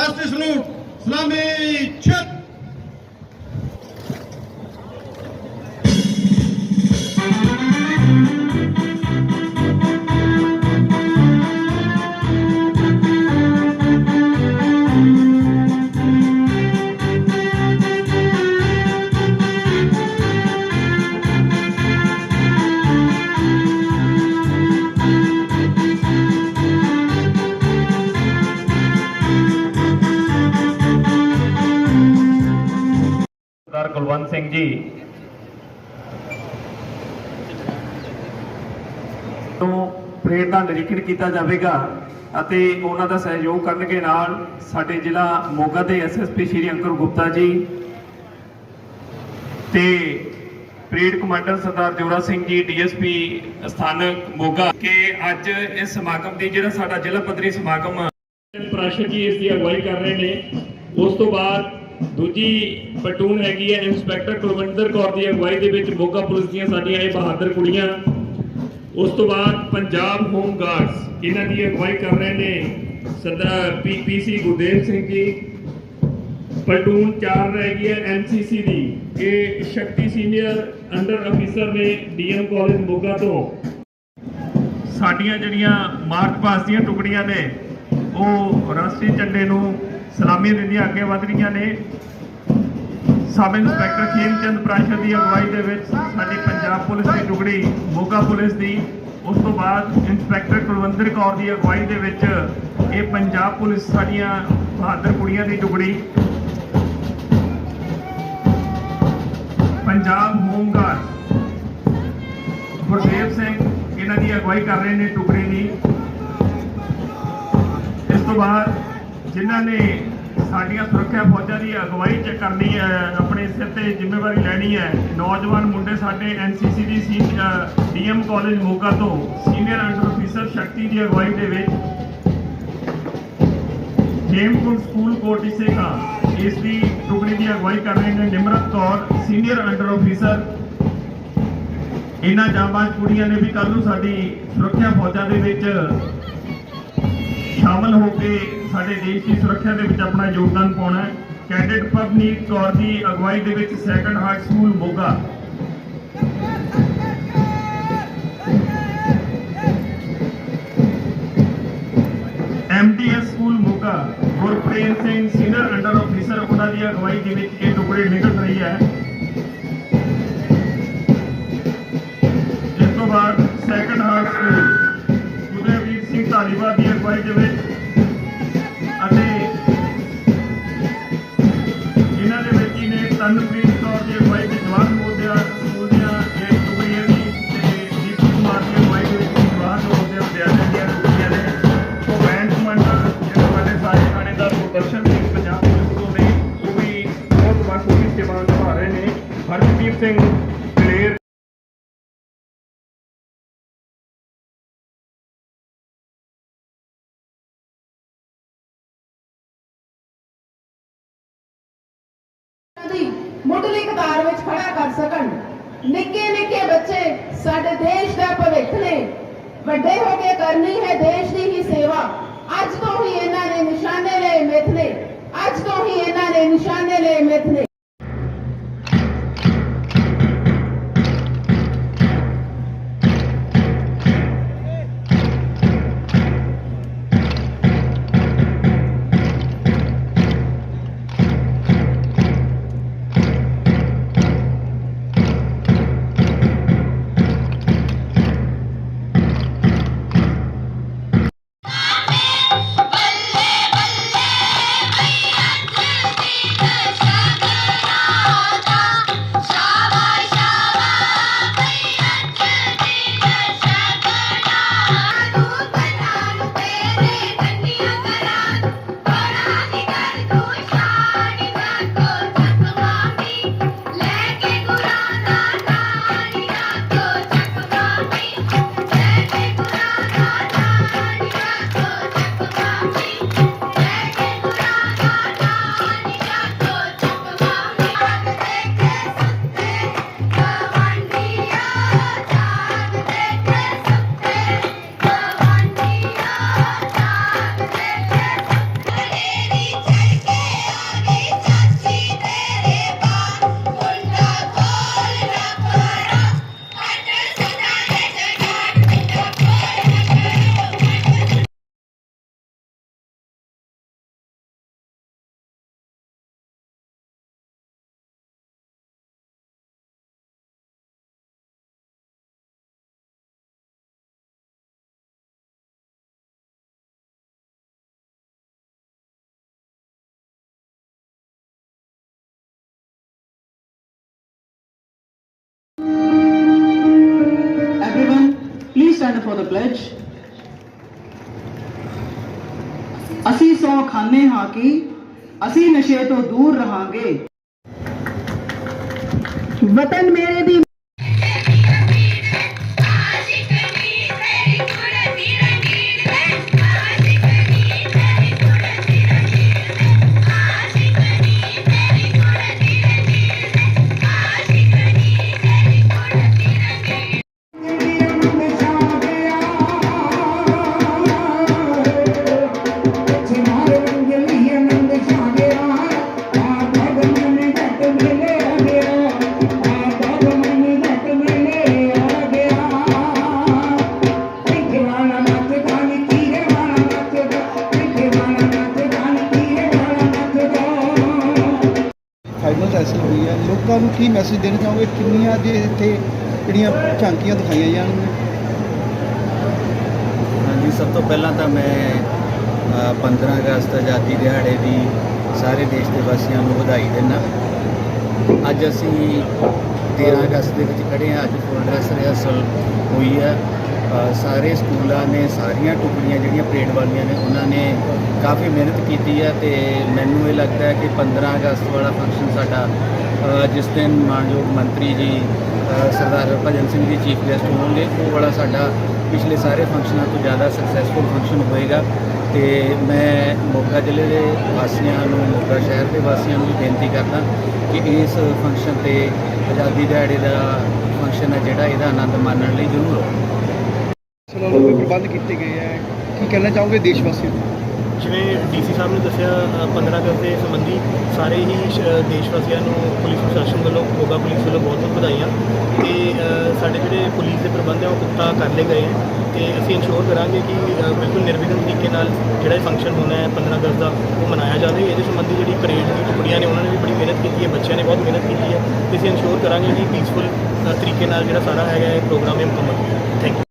ਰਾਸ਼ਟਰੀ ਸਲੂਟ ਸਲਾਮੀ ਸਰਦਾਰ ਕੁਲਵੰਤ ਸਿੰਘ ਜੀ। ਤੋਂ ਪਰੇਡ ਦਾ ਨਿਰੀਖਣ ਕੀਤਾ ਜਾਵੇਗਾ ਅਤੇ ਉਹਨਾਂ ਦਾ ਸਹਿਯੋਗ ਕਰਨਗੇ ਨਾਲ ਸਾਡੇ ਜ਼ਿਲ੍ਹਾ ਮੋਗਾ ਦੇ ਐਸਐਸਪੀ ਸ਼੍ਰੀ ਅੰਕੁਰ ਗੁਪਤਾ ਜੀ ਤੇ parade commander Sardar Jora Singh ji DSP ਸਥਾਨਕ ਮੋਗਾ ਕਿ ਅੱਜ ਇਸ ਸਮਾਗਮ ਦੀ ਜਿਹੜਾ ਸਾਡਾ ਜ਼ਿਲ੍ਹਾ ਪੱਧਰੀ ਸਮਾਗਮ ਪ੍ਰਾਸ਼ਰ ਜੀ ਇਸ ਦੀ ਅਗਵਾਈ ਕਰ ਰਹੇ ਨੇ। ਉਸ ਤੋਂ ਬਾਅਦ ਦੂਜੀ ਪਲਟੂਨ ਹੈਗੀ ਹੈ ਇੰਸਪੈਕਟਰ ਕੁਲਵਿੰਦਰ ਕੌਰ ਦੀ ਅਗਵਾਈ ਦੇ ਵਿੱਚ ਮੋਗਾ ਪੁਲਿਸ ਦੀਆਂ ਸਾਡੀਆਂ ਇਹ ਬਹਾਦਰ ਕੁੜੀਆਂ। ਉਸ ਤੋਂ ਬਾਅਦ ਪੰਜਾਬ ਹੋਮ ਗਾਰਡਸ ਇਹਨਾਂ ਦੀ ਅਗਵਾਈ ਕਰ ਰਹੇ ਨੇ ਸਰਦਾਰ ਪੀਪੀਸੀ ਗੁਰਦੇਵ ਸਿੰਘ ਜੀ। ਪਲਟੂਨ 4 ਰਹਿ ਗਈ ਹੈ ਐਨਸੀਸੀ ਦੀ, ਇਹ ਸ਼ਕਤੀ ਸੀਨੀਅਰ ਅੰਡਰ ਅਫੀਸਰ ਨੇ ਡੀਐਮ ਕਾਲਜ ਮੋਗਾ ਤੋਂ। ਸਾਡੀਆਂ ਜਿਹੜੀਆਂ ਮਾਰਚ ਪਾਸ ਦੀਆਂ ਟੁਕੜੀਆਂ ਨੇ, ਉਹ ਰਾਸ਼ਟਰੀ ਝੰਡੇ ਨੂੰ ਸਲਾਮੀ ਦਿੰਦੀਆਂ ਅੱਗੇ ਵਧ ਰਹੀਆਂ ਨੇ। ਸਬ ਇੰਸਪੈਕਟਰ ਖੇਮ ਚੰਦ ਪ੍ਰਾਸ਼ਦ ਦੀ ਅਗਵਾਈ ਦੇ ਵਿੱਚ ਸਾਡੀ ਪੰਜਾਬ ਪੁਲਿਸ ਦੀ ਟੁਕੜੀ ਮੋਗਾ ਪੁਲਿਸ ਦੀ। ਉਸ ਤੋਂ ਬਾਅਦ ਇੰਸਪੈਕਟਰ ਕੁਲਵੰਦਰ ਕੌਰ ਦੀ ਅਗਵਾਈ ਦੇ ਵਿੱਚ ਇਹ ਪੰਜਾਬ ਪੁਲਿਸ ਸਾਡੀਆਂ ਬਹਾਦਰ ਕੁੜੀਆਂ ਦੀ ਟੁਕੜੀ। ਪੰਜਾਬ ਹੋਮਗਾਰਡ ਗੁਰਦੇਵ ਸਿੰਘ, ਇਹਨਾਂ ਦੀ ਅਗਵਾਈ ਕਰ ਰਹੇ ਨੇ ਟੁਕੜੀ ਦੀ। ਇਸ ਤੋਂ ਬਾਅਦ ਜਿਨ੍ਹਾਂ ਨੇ ਸਾਡੀਆਂ ਸੁਰੱਖਿਆ ਫੌਜਾਂ ਦੀ ਅਗਵਾਈ ਚ ਕਰਨੀ ਹੈ, ਆਪਣੇ ਸਿਰ ਤੇ ਜ਼ਿੰਮੇਵਾਰੀ ਲੈਣੀ ਹੈ, ਨੌਜਵਾਨ ਮੁੰਡੇ ਸਾਡੇ ਐਨਸੀਸੀ ਦੀ ਸੀ ਡੀਐਮ ਕਾਲਜ ਮੋਗਾ ਤੋਂ ਸੀਨੀਅਰ ਅੰਡਰ ਅਫੀਸਰ ਸ਼ਕਤੀ ਦੀ ਅਗਵਾਈ ਦੇ ਵਿੱਚ ਜੇਮਪੁਰ ਸਕੂਲ ਕੋਟੀ ਸੇਖਾ ਇਸ ਦੀ ਟੁਕੜੀ ਦੀ ਅਗਵਾਈ ਕਰ ਰਹੇ ਨੇ Nimrat Kaur, senior under officer. ਇਹਨਾਂ ਜਾਂਬਾਜ਼ ਕੁੜੀਆਂ ਨੇ ਵੀ ਕੱਲ ਨੂੰ ਸਾਡੀ ਸੁਰੱਖਿਆ ਫੌਜਾਂ ਦੇ ਵਿੱਚ ਸ਼ਾਮਲ ਹੋ ਕੇ ਸਾਡੇ ਦੇਸ਼ ਦੀ ਸੁਰੱਖਿਆ ਦੇ ਵਿੱਚ ਆਪਣਾ ਯੋਗਦਾਨ ਪਾਉਣਾ ਹੈ। ਕੈਡਿਟ ਪਵਨੀਤ ਕੌਰ ਦੀ ਅਗਵਾਈ ਦੇ ਵਿੱਚ Sacred Heart school Moga. MTS school Moga. Gurpreet Singh senior under officer ਉਹਨਾਂ ਦੀ ਅਗਵਾਈ ਦੇ ਵਿੱਚ ਇਹ ਟੁਕੜੀ ਨਿਕਲ ਰਹੀ ਹੈ। ਇਸ ਤੋਂ ਬਾਅਦ Sacred Heart school Udayveer Singh Dhaliwal ਦੀ ਅਗਵਾਈ ਦੇ ਵਿੱਚ ਤਨਪ੍ਰੀਤ ਕੌਰ ਦੀ ਅਗਵਾਈ ਵਿੱਚ ਜਵਾਨ ਮੋਦਿਆ ਸਕੂਲ ਦੀਆਂ ਇਹ ਟੁਕੜੀਆਂ ਦੀ ਤੇ ਦੀਪ ਕੁਮਾਰ ਦੀ ਅਗਵਾਈ ਦੇ ਵਿੱਚ ਜਵਾਨ ਮੋਦਿਆ ਵਿਦਿਆਲਿਆ ਦੀਆਂ ਟੁਕੜੀਆਂ ਨੇ ਉਹ ਬੈਂਡ ਕਮਾਂਡਰ ਜਿਹੜੇ ਸਾਡੇ ਸਾਰੇ ਥਾਣੇਦਾਰ ਗੁਰਦਰਸ਼ਨ ਸਿੰਘ ਪੰਜਾਬ ਪੁਲਿਸ ਤੋਂ ਨੇ ਉਹ ਵੀ ਬਹੁਤ ਬਾਖੂਬੀ ਸੇਵਾ ਨਿਭਾ ਰਹੇ ਨੇ। ਹਰਜੀਤ ਸਿੰਘ ਕਤਾਰ ਵਿੱਚ ਖੜਾ ਕਰ ਸਕਣ ਨਿੱਕੇ ਨਿੱਕੇ ਬੱਚੇ ਸਾਡੇ ਦੇਸ਼ ਦਾ ਭਵਿੱਖ ਨੇ ਵੱਡੇ ਹੋ ਕੇ ਕਰਨੀ ਹੈ ਦੇਸ਼ ਦੀ ਹੀ ਸੇਵਾ ਅੱਜ ਤੋਂ ਹੀ ਇਹਨਾਂ ਨੇ ਨਿਸ਼ਾਨੇ ਲਏ ਮਿੱਥ ਨੇ ਅੱਜ ਤੋਂ ਹੀ ਇਹਨਾਂ ਨੇ ਨਿਸ਼ਾਨੇ ਲਏ ਮਿੱਥ ਨੇ the pledge. ਅਸੀਂ ਸੌ ਖਾਨੇ ਹਾਂ ਕਿ ਅਸੀਂ ਨਸ਼ੇ ਤੋਂ ਦੂਰ ਰਹਾਂਗੇ ਵਤਨ ਮੇਰੇ ਦੀ ਹੋਈ ਨੂੰ ਕੀ ਮੈਸੇਜ ਦੇਣਾ ਚਾਹੋਗੇ? ਕਿੰਨੀਆਂ ਜੇ ਇੱਥੇ ਜਿਹੜੀਆਂ ਝਾਂਕੀਆਂ ਦਿਖਾਈਆਂ ਜਾਣਗੀਆਂ ਹਾਂਜੀ ਸਭ ਤੋਂ ਪਹਿਲਾਂ ਤਾਂ ਮੈਂ ਅ, 15 ਅਗਸਤ ਆਜ਼ਾਦੀ ਦਿਹਾੜੇ ਦੀ ਸਾਰੇ ਦੇਸ਼ ਦੇ ਵਾਸੀਆਂ ਨੂੰ ਵਧਾਈ ਦਿੰਦਾ। ਅੱਜ ਅਸੀਂ 13 ਅਗਸਤ ਦੇ ਵਿੱਚ ਖੜੇ ਹਾਂ। ਅੱਜ ਫੁੱਲ ਡਰੈਸ ਰਿਹਰਸਲ ਹੋਈ ਹੈ। ਸਾਰੇ ਸਕੂਲਾਂ ਨੇ ਸਾਰੀਆਂ ਟੁਕੜੀਆਂ ਜਿਹੜੀਆਂ ਪਰੇਡ ਵਾਲੀਆਂ ਨੇ ਉਹਨਾਂ ਨੇ ਕਾਫੀ ਮਿਹਨਤ ਕੀਤੀ ਹੈ ਤੇ ਮੈਨੂੰ ਇਹ ਲੱਗਦਾ ਹੈ ਕਿ 15 ਅਗਸਤ ਵਾਲਾ ਫੰਕਸ਼ਨ ਸਾਡਾ ਜਿਸ ਦਿਨ ਮਾਨਯੋਗ ਮੰਤਰੀ ਜੀ ਸਰਦਾਰ ਭਜਨ ਸਿੰਘ ਜੀ ਚੀਫ ਗੈਸਟ ਹੋਣਗੇ, ਉਹ ਵਾਲਾ ਸਾਡਾ ਪਿਛਲੇ ਸਾਰੇ ਫੰਕਸ਼ਨਾਂ ਤੋਂ ਜ਼ਿਆਦਾ ਸਕਸੈਸਫੁਲ ਫੰਕਸ਼ਨ ਹੋਏਗਾ ਤੇ ਮੈਂ ਮੋਗਾ ਜ਼ਿਲ੍ਹੇ ਦੇ ਵਾਸੀਆਂ ਨੂੰ, ਮੋਗਾ ਸ਼ਹਿਰ ਦੇ ਵਾਸੀਆਂ ਨੂੰ ਵੀ ਬੇਨਤੀ ਕਰਦਾ ਕਿ ਇਸ ਫੰਕਸ਼ਨ ਤੇ ਆਜ਼ਾਦੀ ਦਿਹਾੜੇ ਦਾ ਫੰਕਸ਼ਨ ਹੈ ਜਿਹੜਾ, ਇਹਦਾ ਆਨੰਦ ਮਾਣਨ ਲਈ ਜ਼ਰੂਰ ਆਓ। ਚਲੋ ਲੋਕ ਪ੍ਰਬੰਧ ਕੀਤੇ ਗਏ ਹੈ। ਕੀ ਕਹਿਣਾ ਚਾਹੋਗੇ ਦੇਸ਼ ਵਾਸੀਆਂ ਨੂੰ? ਜਿਵੇਂ ਡੀਸੀ ਸਾਹਿਬ ਨੇ ਦੱਸਿਆ ਅ, 15 ਅਗਸਤ ਦੇ ਸੰਬੰਧੀ ਸਾਰੇ ਹੀ ਸ਼- ਦੇਸ਼ ਵਾਸੀਆਂ ਨੂੰ ਪੁਲਿਸ ਪ੍ਰਸ਼ਾਸਨ ਵੱਲੋਂ ਮੋਗਾ ਪੁਲਿਸ ਵੱਲੋਂ ਬਹੁਤ ਬਹੁਤ ਵਧਾਈਆਂ ਤੇ ਸਾਡੇ ਜਿਹੜੇ ਪੁਲਿਸ ਦੇ ਪ੍ਰਬੰਧ ਹੈ ਉਹ ਪੁਖਤਾ ਕਰ ਲਏ ਗਏ ਹੈ ਤੇ ਅਸੀਂ ਇਨਸ਼ੋਰ ਕਰਾਂਗੇ ਕਿ ਬਿਲਕੁਲ ਨਿਰਵਿਘਨ ਤਰੀਕੇ ਨਾਲ ਜਿਹੜਾ ਫੰਕਸ਼ਨ ਹੋਣਾ ਹੈ 15 ਅਗਸਤ ਦਾ ਉਹ ਮਨਾਇਆ ਜਾਵੇ। ਇਹਦੇ ਸੰਬੰਧੀ ਜਿਹੜੀ ਪਰੇਡ ਦੀ ਕੁੜੀਆਂ ਨੇ ਉਹਨਾਂ ਨੇ ਵੀ ਬੜੀ ਮਿਹਨਤ ਕੀਤੀ ਹੈ ਬੱਚਿਆਂ ਨੇ ਬਹੁਤ ਮਿਹਨਤ ਕੀਤੀ ਹੈ ਤੇ ਅਸੀਂ ਇਨਸ਼ੋਰ ਕਰਾਂਗੇ ਕਿ ਪੀਸਫੁਲ ਤਰੀਕੇ ਨਾਲ ਜਿਹੜਾ ਸਾਰਾ ਹੈਗਾ ਇਹ ਪ੍ਰੋਗਰਾਮ ਇਹ ਮੁਕੰਮਲ ਹੋਵੇ। Thank you